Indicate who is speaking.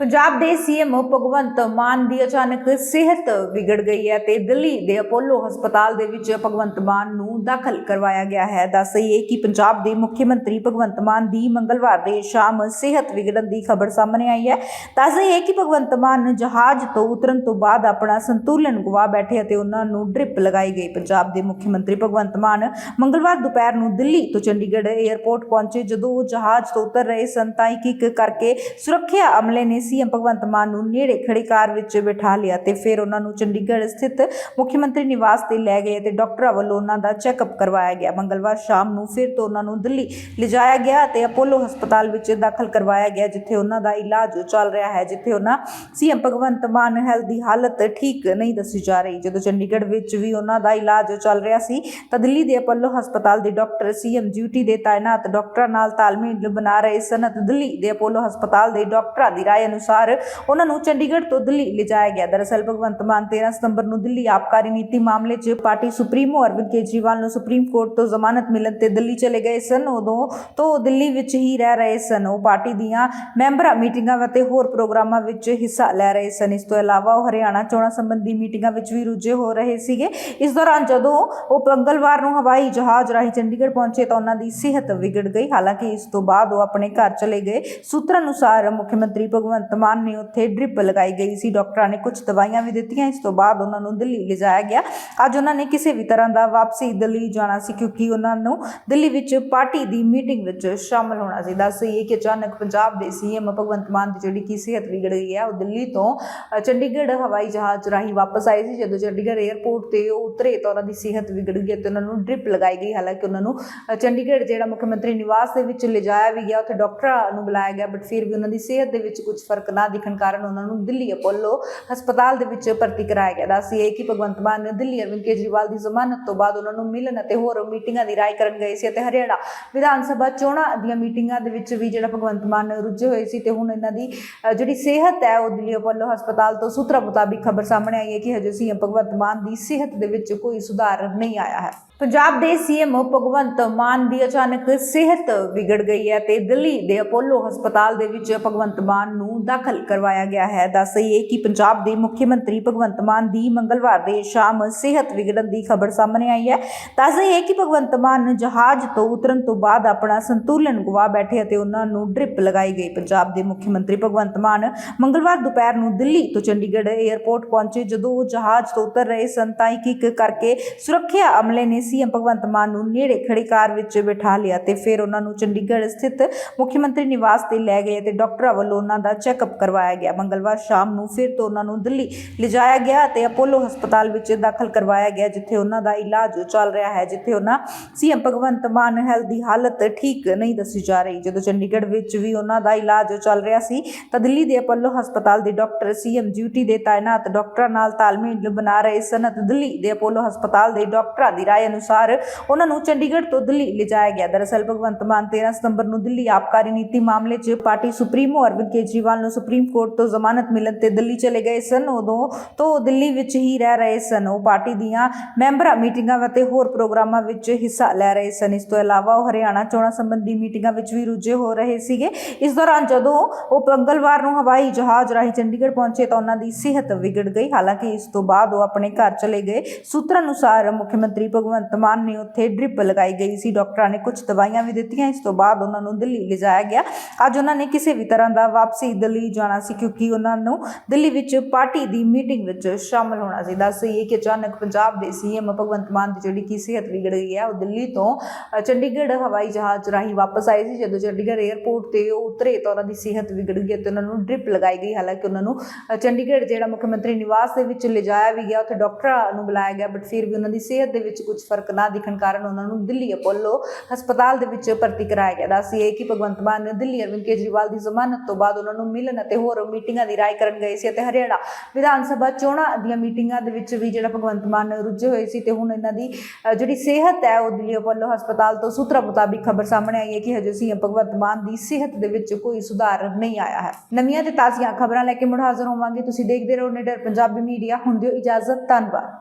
Speaker 1: ਪੰਜਾਬ ਦੇ ਸੀਐਮ ਭਗਵੰਤ ਮਾਨ ਦੀ ਅਚਾਨਕ ਸਿਹਤ ਵਿਗੜ ਗਈ ਹੈ ਤੇ ਦਿੱਲੀ ਦੇ ਅਪੋਲੋ ਹਸਪਤਾਲ ਦੇ ਵਿੱਚ ਭਗਵੰਤ ਮਾਨ ਨੂੰ ਦਾਖਲ ਕਰਵਾਇਆ ਗਿਆ ਹੈ। ਦੱਸ ਦਈਏ ਕਿ ਪੰਜਾਬ ਦੇ ਮੁੱਖ ਮੰਤਰੀ ਭਗਵੰਤ ਮਾਨ ਦੀ ਮੰਗਲਵਾਰ ਦੇ ਸ਼ਾਮ ਸਿਹਤ ਵਿਗੜਨ ਦੀ ਖਬਰ ਸਾਹਮਣੇ ਆਈ ਹੈ। ਦੱਸ ਦਈਏ ਕਿ ਭਗਵੰਤ ਮਾਨ ਜਹਾਜ਼ ਤੋਂ ਉਤਰਨ ਤੋਂ ਬਾਅਦ ਆਪਣਾ ਸੰਤੁਲਨ ਗਵਾ ਬੈਠੇ ਅਤੇ ਉਹਨਾਂ ਨੂੰ ਡ੍ਰਿਪ ਲਗਾਈ ਗਈ। ਪੰਜਾਬ ਦੇ ਮੁੱਖ ਮੰਤਰੀ ਭਗਵੰਤ ਮਾਨ ਮੰਗਲਵਾਰ ਦੁਪਹਿਰ ਨੂੰ ਦਿੱਲੀ ਤੋਂ ਚੰਡੀਗੜ੍ਹ 에ਅਰਪੋਰਟ ਪਹੁੰਚੇ। ਜਦੋਂ ਉਹ ਜਹਾਜ਼ ਤੋਂ ਉਤਰ ਰਹੇ ਸਨ ਤਾਂ ਇੱਕ ਇੱਕ ਕਰਕੇ ਸੁਰੱਖਿਆ ਅਮਲੇ ਨੇ ਸੀਐਮ ਭਗਵੰਤ ਮਾਨ ਨੂੰ ਨੇੜੇ ਖੜੀ ਕਾਰ ਵਿੱਚ ਬਿਠਾ ਲਿਆ ਤੇ ਫਿਰ ਉਹਨਾਂ ਨੂੰ ਚੰਡੀਗੜ੍ਹ ਸਥਿਤ ਮੁੱਖ ਮੰਤਰੀ ਨਿਵਾਸ ਤੇ ਲੈ ਗਏ ਤੇ ਡਾਕਟਰਾਂ ਵੱਲੋਂ ਉਹਨਾਂ ਦਾ ਚੈੱਕਅਪ ਕਰਵਾਇਆ ਗਿਆ। ਮੰਗਲਵਾਰ ਸ਼ਾਮ ਨੂੰ ਫਿਰ ਤੋਂ ਉਹਨਾਂ ਨੂੰ ਦਿੱਲੀ ਲਿਜਾਇਆ ਗਿਆ ਤੇ ਅਪੋਲੋ ਹਸਪਤਾਲ ਵਿੱਚ ਦਾਖਲ ਕਰਵਾਇਆ ਗਿਆ, ਜਿੱਥੇ ਉਹਨਾਂ ਦਾ ਇਲਾਜ ਚੱਲ ਰਿਹਾ ਹੈ, ਜਿੱਥੇ ਉਹਨਾਂ ਸੀਐਮ ਭਗਵੰਤ ਮਾਨ ਹੈਲਥ ਦੀ ਹਾਲਤ ਠੀਕ ਨਹੀਂ ਦੱਸੀ ਜਾ ਰਹੀ। ਜਦੋਂ ਚੰਡੀਗੜ੍ਹ ਵਿੱਚ ਵੀ ਉਹਨਾਂ ਦਾ ਇਲਾਜ ਚੱਲ ਰਿਹਾ ਸੀ, ਤਾਂ ਦਿੱਲੀ ਦੇ ਅਪੋਲੋ ਹਸਪਤਾਲ ਦੇ ਡਾਕਟਰ ਸੀਐਮ ਡਿਊਟੀ ਦੇ ਤਾਇਨਾਤ ਡਾਕਟਰਾਂ ਨਾਲ ਤਾਲਮੇਲ ਬਣਾ ਰਹੇ ਸਨ ਅਤੇ ਦਿੱਲੀ ਦੇ ਅਪੋਲੋ ਹਸਪਤਾਲ ਦੇ ਡਾਕਟਰਾਂ ਦੀ ਰਾਏ ਅਨੁਸਾਰ ਉਹਨਾਂ ਨੂੰ ਚੰਡੀਗੜ੍ਹ ਤੋਂ ਦਿੱਲੀ ਲਿਜਾਇਆ ਗਿਆ। ਦਰਅਸਲ ਭਗਵੰਤ ਮਾਨ 13 ਸਤੰਬਰ ਨੂੰ ਦਿੱਲੀ ਆਬਕਾਰੀ ਨੀਤੀ ਮਾਮਲੇ 'ਚ ਪਾਰਟੀ ਸੁਪਰੀਮੋ ਅਰਵਿੰਦ ਕੇਜਰੀਵਾਲ ਨੂੰ ਸੁਪਰੀਮ ਕੋਰਟ ਤੋਂ ਜ਼ਮਾਨਤ ਮਿਲਣ ਤੇ ਦਿੱਲੀ ਚਲੇ ਗਏ ਸਨ। ਉਦੋਂ ਤੋਂ ਦਿੱਲੀ ਵਿੱਚ ਹੀ ਰਹਿ ਰਹੇ ਸਨ। ਉਹ ਪਾਰਟੀ ਦੀਆਂ ਮੈਂਬਰਾਂ ਮੀਟਿੰਗਾਂ ਅਤੇ ਹੋਰ ਪ੍ਰੋਗਰਾਮਾਂ ਵਿੱਚ ਹਿੱਸਾ ਲੈ ਰਹੇ ਸਨ। ਇਸ ਤੋਂ ਇਲਾਵਾ ਉਹ ਹਰਿਆਣਾ ਚੋਣਾਂ ਸੰਬੰਧੀ ਮੀਟਿੰਗਾਂ ਵਿੱਚ ਵੀ ਰੁੱਝੇ ਹੋ ਰਹੇ ਸੀਗੇ। ਇਸ ਦੌਰਾਨ ਜਦੋਂ ਉਹ ਮੰਗਲਵਾਰ ਨੂੰ ਹਵਾਈ ਜਹਾਜ਼ ਰਾਹੀਂ ਚੰਡੀਗੜ੍ਹ ਪਹੁੰਚੇ ਤਾਂ ਉਹਨਾਂ ਦੀ ਸਿਹਤ ਵਿਗੜ ਗਈ। ਹਾਲਾਂਕਿ ਇਸ ਤੋਂ ਬਾਅਦ ਉਹ ਆਪਣੇ ਘਰ ਚਲੇ ਗਏ। ਸੂਤਰਾਂ ਅਨੁਸਾਰ ਮੁੱਖ ਮੰਤਰੀ ਭਗਵੰਤ ਮਾਨ ਨੇ ਉੱਥੇ ਡ੍ਰਿਪ ਲਗਾਈ ਗਈ ਸੀ। ਡਾਕਟਰਾਂ ਨੇ ਕੁਝ ਦਵਾਈਆਂ ਵੀ ਦਿੱਤੀਆਂ। ਇਸ ਤੋਂ ਬਾਅਦ ਉਹਨਾਂ ਨੂੰ ਦਿੱਲੀ ਲਿਜਾਇਆ ਗਿਆ। ਅੱਜ ਉਹਨਾਂ ਨੇ ਕਿਸੇ ਵੀ ਤਰ੍ਹਾਂ ਦਾ ਵਾਪਸੀ ਦਿੱਲੀ ਜਾਣਾ ਸੀ ਕਿਉਂਕਿ ਉਹਨਾਂ ਨੂੰ ਦਿੱਲੀ ਵਿੱਚ ਪਾਰਟੀ ਦੀ ਮੀਟਿੰਗ ਵਿੱਚ ਸ਼ਾਮਲ ਹੋਣਾ ਸੀ। ਦੱਸ ਇਹ ਕਿ ਅਚਾਨਕ ਪੰਜਾਬ ਦੇ ਸੀਐਮ ਭਗਵੰਤ ਮਾਨ ਦੀ ਜਿਹੜੀ ਕਿ ਸਿਹਤ ਵਿਗੜ ਗਈ ਹੈ, ਉਹ ਦਿੱਲੀ ਤੋਂ ਚੰਡੀਗੜ੍ਹ ਹਵਾਈ ਜਹਾਜ਼ ਰਾਹੀਂ ਵਾਪਸ ਆਏ ਸੀ। ਜਦੋਂ ਚੰਡੀਗੜ੍ਹ 에ਅਰਪੋਰਟ ਤੇ ਉਹ ਉਤਰੇ ਤਾਂ ਉਹਨਾਂ ਦੀ ਸਿਹਤ ਵਿਗੜ ਗਈ ਤੇ ਉਹਨਾਂ ਨੂੰ ਡ੍ਰਿਪ ਲਗਾਈ ਗਈ। ਹਾਲਾਂਕਿ ਉਹਨਾਂ ਨੂੰ ਚੰਡੀਗੜ੍ਹ ਜਿਹੜਾ ਮੁੱਖ ਮੰਤਰੀ ਨਿਵਾਸ ਦੇ ਵਿੱਚ ਲਿਜਾਇਆ ਵੀ ਗਿਆ, ਉੱਥੇ ਡਾਕਟਰਾਂ ਨੂੰ ਬੁਲਾਇਆ ਗਿਆ, ਬਟ ਫਿਰ ਵੀ ਉਹਨਾਂ ਦੀ ਸਿਹਤ ਦੇ ਵਿੱਚ ਕੁਝ ਫ਼ਰਕ ਨਾ ਦਿਖਣ ਕਾਰਨ ਉਹਨਾਂ ਨੂੰ ਦਿੱਲੀ ਅਪੋਲੋ ਹਸਪਤਾਲ ਦੇ ਵਿੱਚ ਭਰਤੀ ਕਰਾਇਆ ਗਿਆ। ਦੱਸੀਏ ਕਿ ਭਗਵੰਤ ਮਾਨ ਨੇ ਦਿੱਲੀ ਅਰਵਿੰਦ ਕੇਜਰੀਵਾਲ ਦੀ ਜ਼ਮਾਨਤ ਤੋਂ ਬਾਅਦ ਉਹਨਾਂ ਨੂੰ ਮਿਲਣ ਅਤੇ ਹੋਰ ਮੀਟਿੰਗਾਂ ਦੀ ਰਾਏ ਕਰਨ ਗਏ ਸੀ ਅਤੇ ਹਰਿਆਣਾ ਵਿਧਾਨ ਸਭਾ ਚੋਣਾਂ ਦੀਆਂ ਮੀਟਿੰਗਾਂ ਦੇ ਵਿੱਚ ਵੀ ਜਿਹੜਾ ਭਗਵੰਤ ਮਾਨ ਰੁੱਝੇ ਹੋਏ ਸੀ ਤੇ ਹੁਣ ਇਹਨਾਂ ਦੀ ਜਿਹੜੀ ਸਿਹਤ ਹੈ ਉਹ ਦਿੱਲੀ ਅਪੋਲੋ ਹਸਪਤਾਲ ਤੋਂ ਸੂਤਰਾਂ ਮੁਤਾਬਿਕ ਖਬਰ ਸਾਹਮਣੇ ਆਈ ਹੈ ਕਿ ਹਜੇ ਸੀਐਮ ਭਗਵੰਤ ਮਾਨ ਦੀ ਸਿਹਤ ਦੇ ਵਿੱਚ ਕੋਈ ਸੁਧਾਰ ਨਹੀਂ ਆਇਆ ਹੈ। ਪੰਜਾਬ ਦੇ ਸੀਐਮ ਭਗਵੰਤ ਮਾਨ ਦੀ ਅਚਾਨਕ ਸਿਹਤ ਵਿਗੜ ਗਈ ਹੈ ਤੇ ਦਿੱਲੀ ਦੇ ਅਪੋਲੋ ਹਸਪਤਾਲ ਦੇ ਵਿੱਚ ਭਗਵੰਤ ਮਾਨ ਨੂੰ ਦਾਖਲ ਕਰਵਾਇਆ ਗਿਆ ਹੈ। ਦੱਸ ਦਈਏ ਕਿ ਪੰਜਾਬ ਦੇ ਮੁੱਖ ਮੰਤਰੀ ਭਗਵੰਤ ਮਾਨ ਦੀ ਮੰਗਲਵਾਰ ਦੇ ਸ਼ਾਮ ਸਿਹਤ ਵਿਗੜਨ ਦੀ ਖਬਰ ਸਾਹਮਣੇ ਆਈ ਹੈ। ਦੱਸ ਦਈਏ ਕਿ ਭਗਵੰਤ ਮਾਨ ਜਹਾਜ਼ ਤੋਂ ਉਤਰਨ ਤੋਂ ਬਾਅਦ ਆਪਣਾ ਸੰਤੁਲਨ ਗਵਾ ਬੈਠੇ ਅਤੇ ਉਹਨਾਂ ਨੂੰ ਡ੍ਰਿਪ ਲਗਾਈ ਗਈ। ਪੰਜਾਬ ਦੇ ਮੁੱਖ ਮੰਤਰੀ ਭਗਵੰਤ ਮਾਨ ਮੰਗਲਵਾਰ ਦੁਪਹਿਰ ਨੂੰ ਦਿੱਲੀ ਤੋਂ ਚੰਡੀਗੜ੍ਹ 에ਅਰਪੋਰਟ ਪਹੁੰਚੇ। ਜਦੋਂ ਉਹ ਜਹਾਜ਼ ਤੋਂ ਉਤਰ ਰਹੇ ਸਨ ਤਾਂ ਇੱਕ ਇੱਕ ਕਰਕੇ ਸੁਰੱਖਿਆ ਅਮਲੇ ਨੇ ਸੀਐਮ ਭਗਵੰਤ ਮਾਨ ਨੂੰ ਨੇੜੇ ਖੜੀ ਕਾਰ ਵਿੱਚ ਬਿਠਾ ਲਿਆ ਤੇ ਫਿਰ ਉਹਨਾਂ ਨੂੰ ਚੰਡੀਗੜ੍ਹ ਸਥਿਤ ਮੁੱਖ ਮੰਤਰੀ ਨਿਵਾਸ ਤੇ ਲੈ ਗਏ ਤੇ ਡਾਕਟਰਾਂ ਵੱਲੋਂ ਉਹਨਾਂ ਦਾ ਚੈੱਕਅਪ ਕਰਵਾਇਆ ਗਿਆ। ਮੰਗਲਵਾਰ ਸ਼ਾਮ ਨੂੰ ਫਿਰ ਤੋਂ ਉਹਨਾਂ ਨੂੰ ਦਿੱਲੀ ਲਿਜਾਇਆ ਗਿਆ ਤੇ ਅਪੋਲੋ ਹਸਪਤਾਲ ਵਿੱਚ ਦਾਖਲ ਕਰਵਾਇਆ ਗਿਆ, ਜਿੱਥੇ ਉਹਨਾਂ ਦਾ ਇਲਾਜ ਚੱਲ ਰਿਹਾ ਹੈ, ਜਿੱਥੇ ਉਹਨਾਂ ਸੀਐਮ ਭਗਵੰਤ ਮਾਨ ਹੈਲਥ ਦੀ ਹਾਲਤ ਠੀਕ ਨਹੀਂ ਦੱਸੀ ਜਾ ਰਹੀ। ਜਦੋਂ ਚੰਡੀਗੜ੍ਹ ਵਿੱਚ ਵੀ ਉਹਨਾਂ ਦਾ ਇਲਾਜ ਚੱਲ ਰਿਹਾ ਸੀ, ਤਾਂ ਦਿੱਲੀ ਦੇ ਅਪੋਲੋ ਹਸਪਤਾਲ ਦੇ ਡਾਕਟਰ ਸੀਐਮ ਡਿਊਟੀ ਦੇ ਤਾਇਨਾਤ ਡਾਕਟਰਾਂ ਨਾਲ ਤਾਲਮੇਲ ਬਣਾ ਰਹੇ ਸਨ ਅਤੇ ਦਿੱਲੀ ਦੇ ਅਪੋਲੋ ਹਸਪਤਾਲ ਦੇ ਡਾਕਟਰਾਂ ਦੀ ਰਾਏ ਅਨੁਸਾਰ ਉਹਨਾਂ ਨੂੰ ਚੰਡੀਗੜ੍ਹ ਤੋਂ ਦਿੱਲੀ ਲਿਜਾਇਆ ਗਿਆ। ਦਰਅਸਲ ਭਗਵੰਤ ਮਾਨ 13 ਸਤੰਬਰ ਨੂੰ ਦਿੱਲੀ ਆਬਕਾਰੀ ਨੀਤੀ ਮਾਮਲੇ 'ਚ ਪਾਰਟੀ ਸੁਪਰੀਮੋ ਅਰਵਿੰਦ ਕੇਜਰੀਵਾਲ ਨੂੰ ਸੁਪਰੀਮ ਕੋਰਟ ਤੋਂ ਜ਼ਮਾਨਤ ਮਿਲਣ ਤੇ ਦਿੱਲੀ ਚਲੇ ਗਏ ਸਨ। ਉਦੋਂ ਤੋਂ ਦਿੱਲੀ ਵਿੱਚ ਹੀ ਰਹਿ ਰਹੇ ਸਨ। ਉਹ ਪਾਰਟੀ ਦੀਆਂ ਮੈਂਬਰਾਂ ਮੀਟਿੰਗਾਂ ਅਤੇ ਹੋਰ ਪ੍ਰੋਗਰਾਮਾਂ ਵਿੱਚ ਹਿੱਸਾ ਲੈ ਰਹੇ ਸਨ। ਇਸ ਤੋਂ ਇਲਾਵਾ ਉਹ ਹਰਿਆਣਾ ਚੋਣਾਂ ਸੰਬੰਧੀ ਮੀਟਿੰਗਾਂ ਵਿੱਚ ਵੀ ਰੁੱਝੇ ਹੋ ਰਹੇ ਸੀਗੇ। ਇਸ ਦੌਰਾਨ ਜਦੋਂ ਉਹ ਮੰਗਲਵਾਰ ਨੂੰ ਹਵਾਈ ਜਹਾਜ਼ ਰਾਹੀਂ ਚੰਡੀਗੜ੍ਹ ਪਹੁੰਚੇ ਤਾਂ ਉਹਨਾਂ ਦੀ ਸਿਹਤ ਵਿਗੜ ਗਈ। ਹਾਲਾਂਕਿ ਇਸ ਤੋਂ ਬਾਅਦ ਉਹ ਆਪਣੇ ਘਰ ਚਲੇ ਗਏ। ਸੂਤਰਾਂ ਅਨੁਸਾਰ ਮੁੱਖ ਮੰਤਰੀ ਭਗਵੰਤ ਮਾਨ ਨੇ ਉੱਥੇ ਡ੍ਰਿਪ ਲਗਾਈ ਗਈ ਸੀ। ਡਾਕਟਰਾਂ ਨੇ ਕੁਝ ਦਵਾਈਆਂ ਵੀ ਦਿੱਤੀਆਂ। ਇਸ ਤੋਂ ਬਾਅਦ ਉਹਨਾਂ ਨੂੰ ਦਿੱਲੀ ਲਿਜਾਇਆ ਗਿਆ। ਅੱਜ ਉਹਨਾਂ ਨੇ ਕਿਸੇ ਵੀ ਤਰ੍ਹਾਂ ਦਾ ਵਾਪਸੀ ਦਿੱਲੀ ਜਾਣਾ ਸੀ ਕਿਉਂਕਿ ਉਹਨਾਂ ਨੂੰ ਦਿੱਲੀ ਵਿੱਚ ਪਾਰਟੀ ਦੀ ਮੀਟਿੰਗ ਵਿੱਚ ਸ਼ਾਮਲ ਹੋਣਾ ਸੀ। ਦੱਸ ਇਹ ਕਿ ਅਚਾਨਕ ਪੰਜਾਬ ਦੇ ਸੀਐਮ ਭਗਵੰਤ ਮਾਨ ਦੀ ਜਿਹੜੀ ਕਿ ਸਿਹਤ ਵਿਗੜ ਗਈ ਹੈ, ਉਹ ਦਿੱਲੀ ਤੋਂ ਚੰਡੀਗੜ੍ਹ ਹਵਾਈ ਜਹਾਜ਼ ਰਾਹੀਂ ਵਾਪਸ ਆਏ ਸੀ। ਜਦੋਂ ਚੰਡੀਗੜ੍ਹ 에ਅਰਪੋਰਟ ਤੇ ਉਹ ਉਤਰੇ ਤਾਂ ਉਹਨਾਂ ਦੀ ਸਿਹਤ ਵਿਗੜ ਗਈ ਤੇ ਉਹਨਾਂ ਨੂੰ ਡ੍ਰਿਪ ਲਗਾਈ ਗਈ। ਹਾਲਾਂਕਿ ਉਹਨਾਂ ਨੂੰ ਚੰਡੀਗੜ੍ਹ ਜਿਹੜਾ ਮੁੱਖ ਮੰਤਰੀ ਨਿਵਾਸ ਦੇ ਵਿੱਚ ਲਿਜਾਇਆ ਵੀ ਗਿਆ, ਉੱਥੇ ਡਾਕਟਰਾਂ ਨੂੰ ਬੁਲਾਇਆ ਗਿਆ, ਬਟ ਫਿਰ ਵੀ ਉਹਨਾਂ ਦੀ ਸਿਹਤ ਦੇ ਵਿੱਚ ਕੁਝ ਫ਼ਰਕ ਨਾ ਦਿਖਣ ਕਾਰਨ ਉਹਨਾਂ ਨੂੰ ਦਿੱਲੀ ਅਪੋਲੋ ਹਸਪਤਾਲ ਦੇ ਵਿੱਚ ਭਰਤੀ ਕਰਾਇਆ ਗਿਆ। ਦੱਸੀਏ ਕਿ ਭਗਵੰਤ ਮਾਨ ਨੇ ਦਿੱਲੀ ਅਰਵਿੰਦ ਕੇਜਰੀਵਾਲ ਦੀ ਜ਼ਮਾਨਤ ਤੋਂ ਬਾਅਦ ਉਹਨਾਂ ਨੂੰ ਮਿਲਣ ਅਤੇ ਹੋਰ ਮੀਟਿੰਗਾਂ ਦੀ ਰਾਏ ਕਰਨ ਗਏ ਸੀ ਅਤੇ ਹਰਿਆਣਾ ਵਿਧਾਨ ਸਭਾ ਚੋਣਾਂ ਦੀਆਂ ਮੀਟਿੰਗਾਂ ਦੇ ਵਿੱਚ ਵੀ ਜਿਹੜਾ ਭਗਵੰਤ ਮਾਨ ਰੁੱਝੇ ਹੋਏ ਸੀ ਤੇ ਹੁਣ ਇਹਨਾਂ ਦੀ ਜਿਹੜੀ ਸਿਹਤ ਹੈ ਉਹ ਦਿੱਲੀ ਅਪੋਲੋ ਹਸਪਤਾਲ ਤੋਂ ਸੂਤਰਾਂ ਮੁਤਾਬਿਕ ਖਬਰ ਸਾਹਮਣੇ ਆਈ ਹੈ ਕਿ ਹਜੇ ਸੀਐਮ ਭਗਵੰਤ ਮਾਨ ਦੀ ਸਿਹਤ ਦੇ ਵਿੱਚ ਕੋਈ ਸੁਧਾਰ ਨਹੀਂ ਆਇਆ ਹੈ। ਨਵੀਆਂ ਤੇ ਤਾਜ਼ੀਆਂ ਖਬਰਾਂ ਲੈ ਕੇ ਮੁੜ ਹਾਜ਼ਰ ਹੋਵਾਂਗੇ। ਤੁਸੀਂ ਦੇਖਦੇ ਰਹੋ ਨਿਡਰ ਪੰਜਾਬੀ ਮੀਡੀਆ। ਹੁੰਦਿਓ ਇਜਾਜ਼ਤ। ਧੰਨਵਾਦ।